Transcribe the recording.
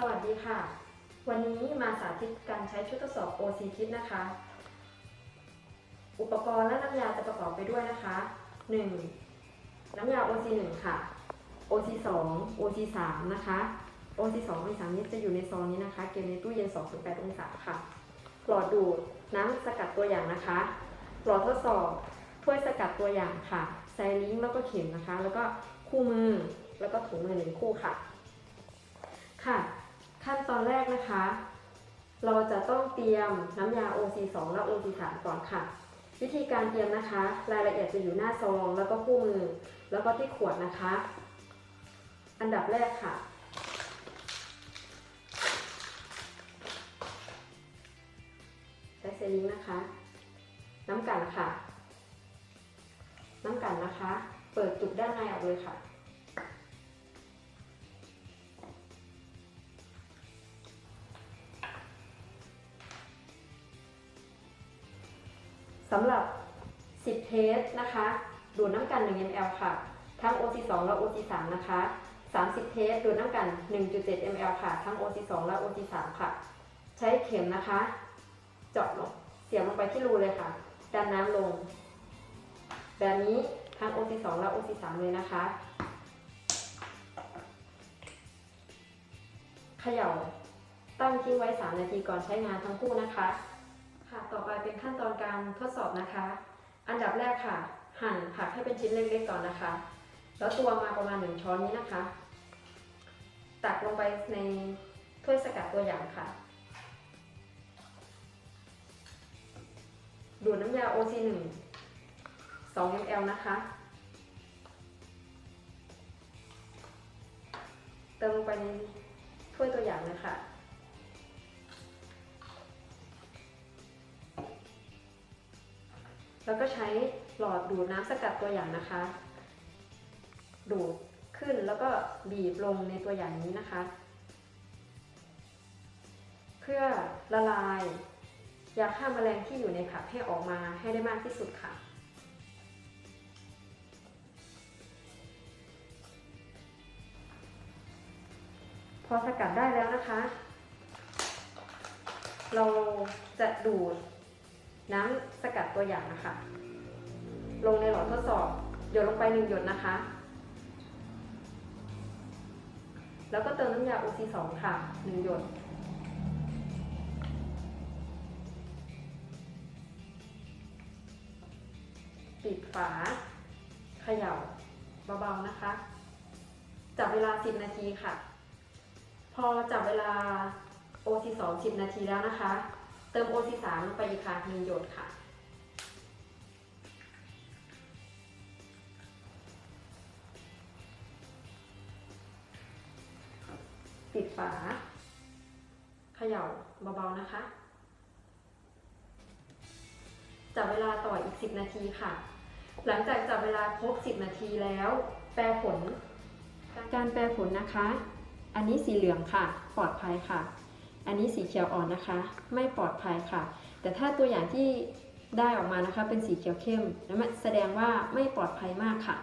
สวัสดีค่ะ วันนี้มาสาธิตการใช้ชุดทดสอบ OC Kit นะคะ อุปกรณ์และน้ำยาจะประกอบไปด้วยนะคะ 1. น้ำยา OC 1ค่ะ OC 2 OC 3นะคะ OC 2 OC 3นี้จะอยู่ในซองนี้นะคะ เก็บในตู้เย็น 2-8 องศาค่ะ หลอดดูดน้ำสกัดตัวอย่างนะคะ หลอดทดสอบถ้วยสกัดตัวอย่างค่ะไซลิงแล้วก็เข็มนะคะ แล้วก็คู่มือแล้วก็ถุงมือหนึ่งคู่ค่ะ ค่ะ ขั้นตอนแรกนะคะ เราจะต้องเตรียมน้ำยา OC2 และ OC3 ก่อนค่ะ วิธีการเตรียมนะคะ รายละเอียดจะอยู่หน้าซองแล้วก็คู่มือ แล้วก็ที่ขวดนะคะ อันดับแรกค่ะ ใช้เซลิงนะคะ น้ำกันค่ะ น้ำกันนะคะ เปิดจุกด้านในออกเลยค่ะ สำหรับ 10 เทสนะคะ ดูดน้ำกัน 1 ml ค่ะ ทั้ง OC2 และ OC3 นะคะ 30 เทสดูดน้ำกัน 1.7 ml ค่ะ ทั้ง OC2 และ OC3 ค่ะ ใช้เข็มนะคะ เจาะลงเสียบลงไปที่รูเลยค่ะ ดันน้ำลง แบบนี้ทั้ง OC2 และ OC3 เลยนะคะ เขย่าตั้งทิ้งไว้ 3 นาทีก่อนใช้งานทั้งคู่นะคะ ค่ะต่อไปเป็นขั้นตอนการทดสอบนะคะ อันดับแรกค่ะ หั่นผักให้เป็นชิ้นเล็กๆก่อนนะคะ แล้วตวงมาประมาณ1ช้อนนี้นะคะ ตักลงไปในถ้วยสกัดตัวอย่างค่ะ ดูดน้ำยา OC1 2 ml นะคะ เติมลงไปในถ้วยตัวอย่างเลยค่ะ แล้วก็ใช้หลอดดูดน้ำสกัดตัวอย่างนะคะ ดูดขึ้นแล้วก็บีบลงในตัวอย่างนี้นะคะ เพื่อละลายยาฆ่าแมลงที่อยู่ในผักให้ออกมาให้ได้มากที่สุดค่ะ พอสกัดได้แล้วนะคะ เราจะดูด น้ำสกัดตัวอย่างนะคะ ลงในหลอดทดสอบ หยดลงไปหนึ่งหยดนะคะ แล้วก็เติมน้ำยา OC2 ค่ะหนึ่งหยด ปิดฝาเขย่าเบาๆนะคะ จับเวลา 10 นาทีค่ะ พอจับเวลา OC2 10 นาทีแล้วนะคะ เติม OC3 ลงไปอีกค่ะหนึ่งหยดค่ะ ปิดฝาเขย่าเบาๆนะคะ จับเวลาต่ออีก 10 นาทีค่ะ หลังจากจับเวลาครบ 10 นาทีแล้ว แปลผล การแปลผลนะคะ อันนี้สีเหลืองค่ะ ปลอดภัยค่ะ อันนี้สีเขียวอ่อนนะคะ ไม่ปลอดภัยค่ะ แต่ถ้าตัวอย่างที่ได้ออกมานะคะเป็นสีเขียวเข้มนั่นแสดงว่าไม่ปลอดภัยมากค่ะ